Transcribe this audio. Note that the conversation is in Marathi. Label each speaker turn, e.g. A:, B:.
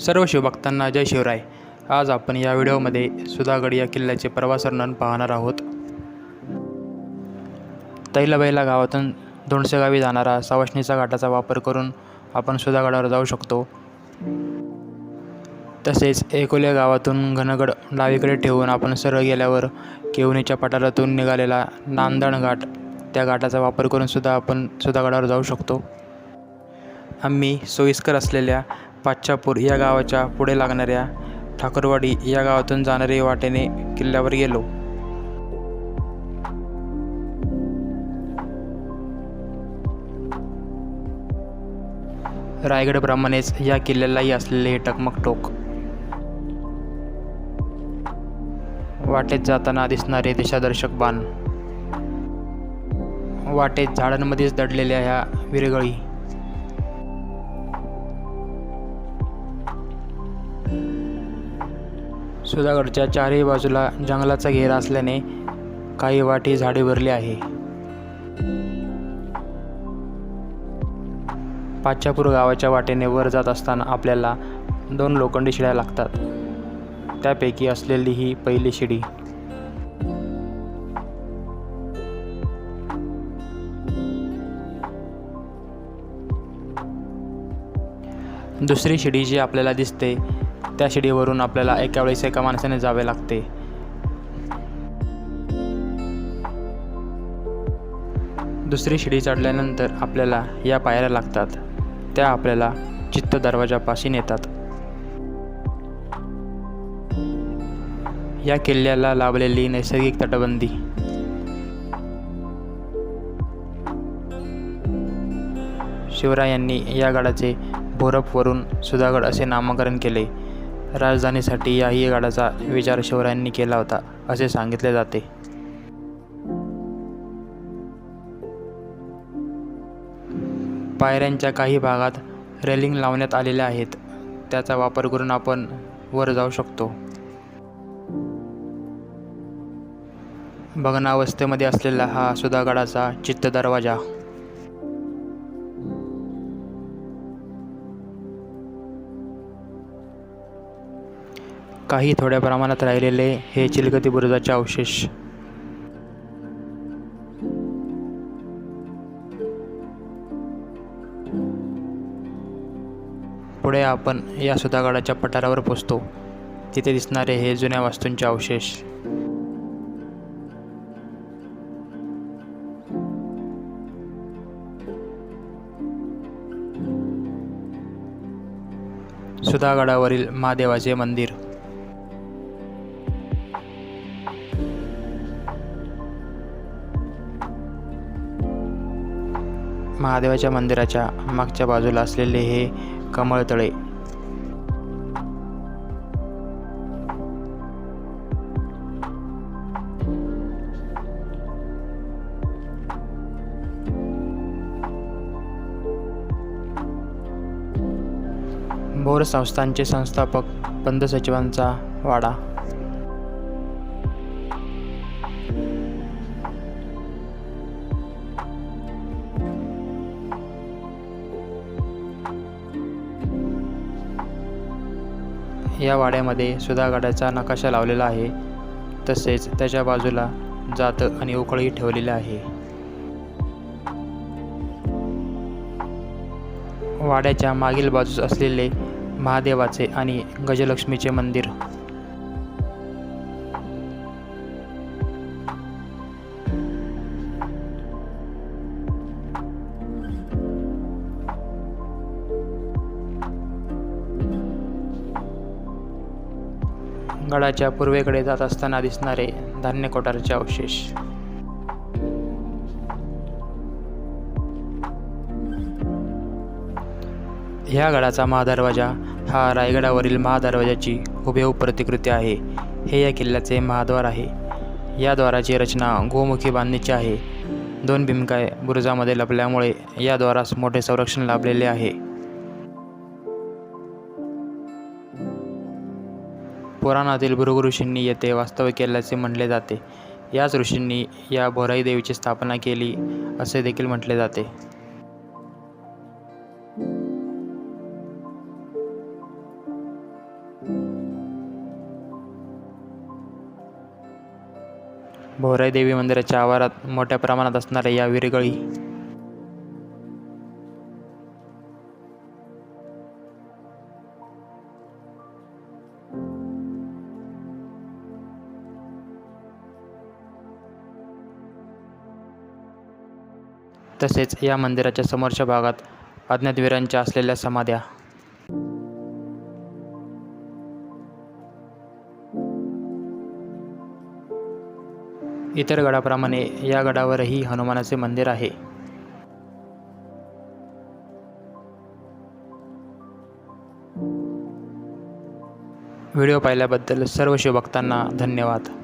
A: सर्व शिवभक्तांना जय शिवराय. आज आपण या व्हिडिओमध्ये सुधागड या किल्ल्याचे प्रवासवर्णन पाहणार आहोत. तैलबैला गावातून दोनशे गावी जाणारा सावशणीचा घाटाचा वापर करून आपण सुधागडावर जाऊ शकतो. तसेच एकोल्या गावातून घनगड डावीकडे ठेवून आपण सरळ गेल्यावर केवणीच्या पठारातून निघालेला नांदण घाट त्या घाटाचा वापर करून सुद्धा आपण सुधागडावर जाऊ शकतो. आम्ही सोयीस्कर असलेल्या पाच्छापूर या गावाच्या पुढे लागणाऱ्या ठाकरवाडी या गावातून जाणारे वाटेने किल्ल्यावर गेलो. रायगडप्रमाणेच या किल्ल्यालाही असलेले हे टकमकटोक वाटेत जाताना दिसणारे दिशादर्शक बाण. वाटेत झाडांमध्येच दडलेल्या ह्या विरगळी सुधागडच्या चारही बाजूला जंगलाचा घेरा असल्याने काही वाटी झाडे भरली आहे. पाचापूर गावाच्या वाटेने वर जात असताना आपल्याला दोन लोखंडी शिड्या लागतात. त्यापैकी असलेली ही पहिली शिडी. दुसरी शिडी जी आपल्याला दिसते त्या शिडीवरून आपल्याला एका वेळेस एका माणसाने जावे लागते. दुसरी शिडी चढल्यानंतर आपल्याला या पायऱ्या लागतात. त्या आपल्याला चित्त दरवाजापाशी नेतात या किल्ल्याला लाभलेली नैसर्गिक तटबंदी. शिवरायांनी या गडाचे भोरपवरून सुधागड असे नामकरण केले. राजधानीसाठी याही गडाचा विचार शिवरायांनी केला होता असे सांगितले जाते. पायऱ्यांच्या काही भागात रेलिंग लावण्यात आलेल्या आहेत. त्याचा वापर करून आपण वर जाऊ शकतो. भग्नावस्थेमध्ये असलेला हा सुधागडाचा चित्त दरवाजा काही थोड्या प्रमाणात राहिलेले हे चिलगती बुरुजाचे अवशेष. पुढे आपण या सुधागडाच्या पठारावर पोचतो. तिथे दिसणारे हे जुन्या वास्तूंचे अवशेष. सुधागडावरील महादेवाचे मंदिर. महादेवाच्या मंदिराच्या मागच्या बाजूला असलेले हे कमळतळे. भोर संस्थांचे संस्थापक पंत सचिवांचा वाडा या वाड्यामध्ये सुधागडाचा नकाशा लावलेला आहे. तसेच त्याच्या बाजूला जात आणि उकळी ठेवलेली आहे. वाड्याच्या मागील बाजूस असलेले महादेवाचे आणि गजलक्ष्मीचे मंदिर गडाच्या पूर्वेकडे जात असताना दिसणारे धान्य कोठारचे अवशेष. ह्या गडाचा महादरवाजा हा रायगडावरील महादरवाजाची हुबेहूब प्रतिकृती आहे. हे या किल्ल्याचे महाद्वार आहे. या द्वाराची रचना गोमुखी बांधणीची आहे. दोन भिमकाय बुरुजामध्ये लपल्यामुळे या द्वारास मोठे संरक्षण लाभलेले आहे. पुराणातील भृगु ऋषींनी येथे वास्तव्य केल्याचे म्हटले जाते. याच ऋषींनी या भोराई देवीची स्थापना केली असे देखील म्हटले जाते. भोराई देवी मंदिराच्या आवारात मोठ्या प्रमाणात असणाऱ्या या विरगळी तसेच या मंदिराच्या समोरच्या भागात अज्ञातवीरांच्या असलेल्या समाध्या. इतर गडाप्रमाणे या गडावरही हनुमानाचे मंदिर आहे. व्हिडिओ पाहिल्याबद्दल सर्व शिवभक्तांना धन्यवाद.